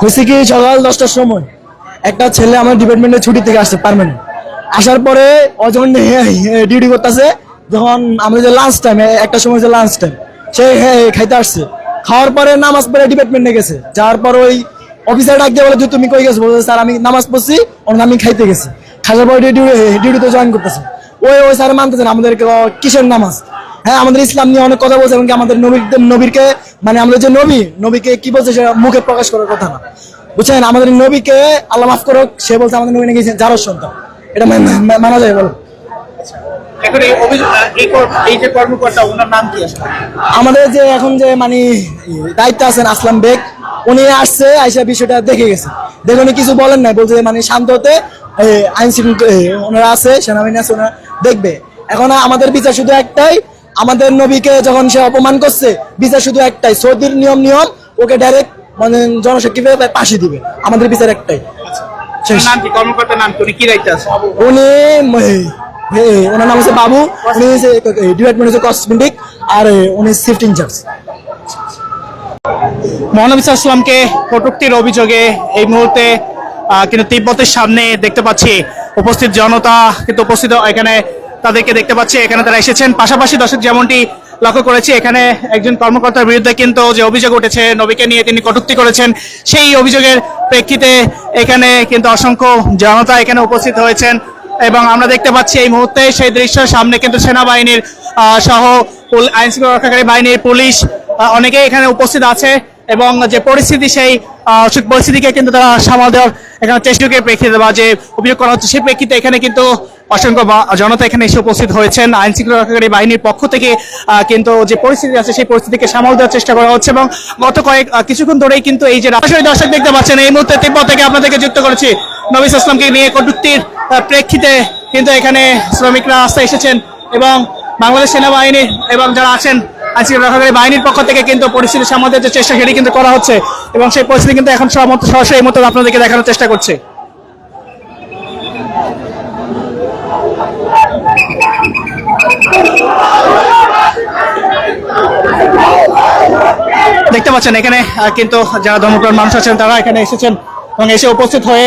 হয়েছে কি সকাল দশটার সময় একটা ছেলে আমার ডিপার্টমেন্টের ছুটি থেকে আসছে পারমানেন্ট আসার পরে ও যখন ডিউটি করতেছে যখন আমাদের যে লাঞ্চ টাইম একটা সময় যে লাঞ্চ টাইম সে হ্যাঁ, খাইতে আসছে। খাওয়ার পরে নামাজ পড়ে ডিপার্টমেন্টে গেছে। যাওয়ার পর ওই অফিসার ডাক দিয়ে বলে তুমি কই গেছো? বলছে স্যার আমি নামাজ পড়ছি ওর আমি খাইতে গেছি। খাওয়ার পরে ডিউটি ডিউটিতে জয়েন করতেছে। ওই ওই স্যার মানতেছেন আমাদেরকে কিসের নামাজ? হ্যাঁ আমাদের ইসলাম নিয়ে অনেক কথা বলছে এবং আমাদের নবীর নবীরকে মানে আমাদের যে নবী নবীকে কি বলছে সেটা মুখে প্রকাশ করার কথা না। বুঝছেন? আমাদের নবীকে আল্লাহ মাফ করুক সে বলছে আমাদের নবী নাকি যারও সন্তান। এটা মানা যায় বলো। এখন এই অভিযোগ আহ, এই কর- এই যে কর্মকর্তা ওনার নাম কি আমাদের যে এখন যে মানে দায়িত্ব আছেন আসলাম বেগ উনি আসছে আইসা বিষয়টা দেখে গেছে। দেখে উনি কিছু বলেন নাই বলছে মানে শান্ত হতে আইন শৃঙ্খলা ওনারা আছে সেনাবাহিনী আছে ওনারা দেখবে এখন আমাদের বিচার শুধু একটাই আমাদের নবীকে যখন সে অপমান করছে বিচার শুধু একটাই সৌদির নিয়ম নিয়ম ওকে ডাইরেক্ট মানে জনশক্তি পাশে দিবে আমাদের বিচার একটাই। কি? উনি কি দায়িত্বে আছে উনি ম- এ, ওনার নাম হচ্ছে বাবু উনি ডিপার্টমেন্ট হচ্ছে কসমেটিক আর উনি শিফট ইনচার্জ মহানবী ইসলামকে কটুক্তির অভিযোগে এই মুহূর্তে আহ, কিন্তু তিব্বতের সামনে দেখতে পাচ্ছি উপস্থিত জনতা কিন্তু উপস্থিত এখানে তাদেরকে দেখতে পাচ্ছি, এখানে তারা এসেছেন। পাশাপাশি দর্শক যেমনটি লক্ষ্য করেছি, এখানে একজন কর্মকর্তার বিরুদ্ধে কিন্তু যে অভিযোগ উঠেছে, নবীকে নিয়ে তিনি কটূক্তি করেছেন, সেই অভিযোগের প্রেক্ষিতে এখানে কিন্তু অসংখ্য জনতা এখানে উপস্থিত হয়েছেন এবং আমরা দেখতে পাচ্ছি এই মুহূর্তে সেই দৃশ্য, সামনে কিন্তু সেনাবাহিনীর সহ পুল- আইন শৃঙ্খলা রক্ষাকারী বাহিনীর পুলিশ অনেকেই এখানে উপস্থিত আছে। এবং যে পরিস্থিতি সেই পরিস্থিতিকে কিন্তু তারা সামাল দেওয়ার এখানে চেষ্টাকে প্রেক্ষিতে বা যে অভিযোগ করা হচ্ছে সেই প্রেক্ষিতে এখানে কিন্তু অসংখ্য জনতা এখানে এসে উপস্থিত হয়েছেন। আইন শৃঙ্খলা রক্ষাকারী বাহিনীর পক্ষ থেকে কিন্তু যে পরিস্থিতি আছে, সেই পরিস্থিতিকে সামাল দেওয়ার চেষ্টা করা হচ্ছে এবং গত কয়েক কিছুক্ষণ ধরেই কিন্তু এই যে রাজশাহী দর্শক দেখতে পাচ্ছেন, এই মুহূর্তে তিব্বত থেকে আপনাদেরকে যুক্ত করেছি। নবী ইসলামকে নিয়ে কটুক্তির প্রেক্ষিতে কিন্তু এখানে শ্রমিকরা রাস্তায় এসেছেন এবং বাংলাদেশ সেনাবাহিনী এবং যারা আছেন আইনশৃঙ্খলা রক্ষাকারী বাহিনীর পক্ষ থেকে কিন্তু পরিস্থিতি সামাল দেওয়ার যে চেষ্টা সেটি কিন্তু করা হচ্ছে এবং সেই পরিস্থিতি কিন্তু এখন সরাসরি এই মতো আপনাদেরকে দেখানোর চেষ্টা করছে। দেখতে পাচ্ছেন, এখানে কিন্তু যারা ধর্মপ্রাণ মানুষ আছেন, তারা এখানে এসেছেন এবং এসে উপস্থিত হয়ে